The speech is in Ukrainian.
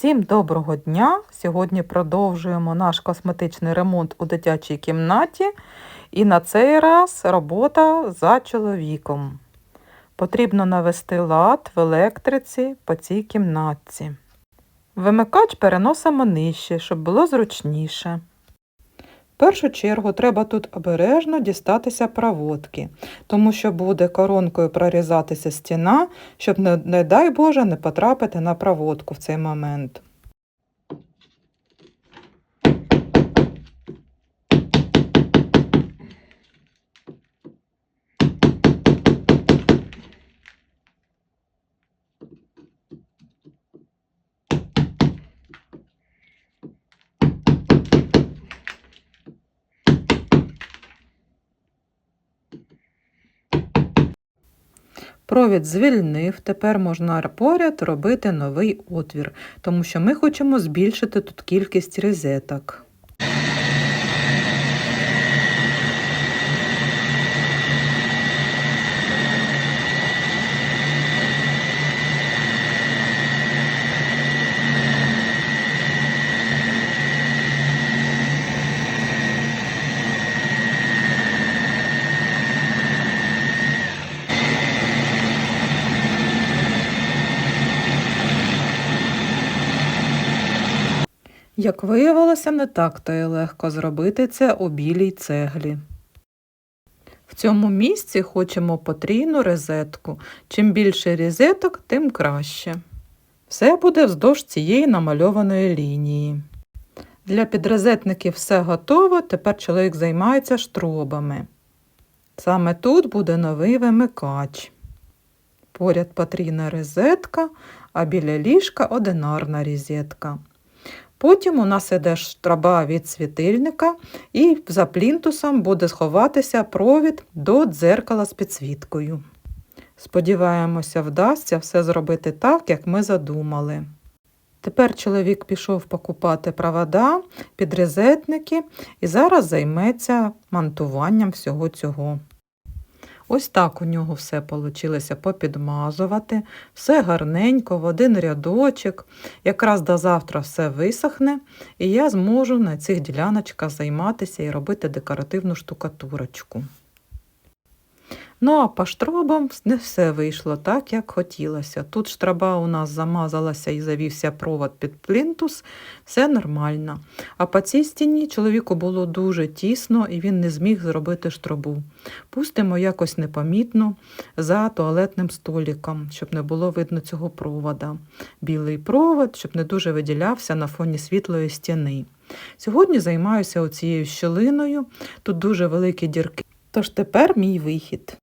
Всім доброго дня! Сьогодні продовжуємо наш косметичний ремонт у дитячій кімнаті. І на цей раз робота за чоловіком. Потрібно навести лад в електриці по цій кімнатці. Вимикач переносимо нижче, щоб було зручніше. Першу чергу треба тут обережно дістатися проводки, тому що буде коронкою прорізатися стіна, щоб, не дай Боже, не потрапити на проводку в цей момент. Провід звільнив, тепер можна поряд робити новий отвір, тому що ми хочемо збільшити тут кількість розеток. Як виявилося, не так то й легко зробити це у білій цеглі. В цьому місці хочемо потрійну розетку. Чим більше розеток, тим краще. Все буде вздовж цієї намальованої лінії. Для підрозетників все готово, тепер чоловік займається штробами. Саме тут буде новий вимикач. Поряд потрійна розетка, а біля ліжка одинарна розетка. Потім у нас іде штраба від світильника, і за плінтусом буде сховатися провід до дзеркала з підсвіткою. Сподіваємося, вдасться все зробити так, як ми задумали. Тепер чоловік пішов покупати провода, підрезетники і зараз займеться монтуванням всього цього. Ось так у нього все вийшло попідмазувати, все гарненько, в один рядочок. Якраз до завтра все висохне, і я зможу на цих діляночках займатися і робити декоративну штукатурочку. Ну а по штробам не все вийшло так, як хотілося. Тут штраба у нас замазалася і завівся провод під плінтус, все нормально. А по цій стіні чоловіку було дуже тісно і він не зміг зробити штробу. Пустимо якось непомітно за туалетним столиком, щоб не було видно цього провода. Білий провод, щоб не дуже виділявся на фоні світлої стіни. Сьогодні займаюся оцією щілиною, тут дуже великі дірки. Тож тепер мій вихід.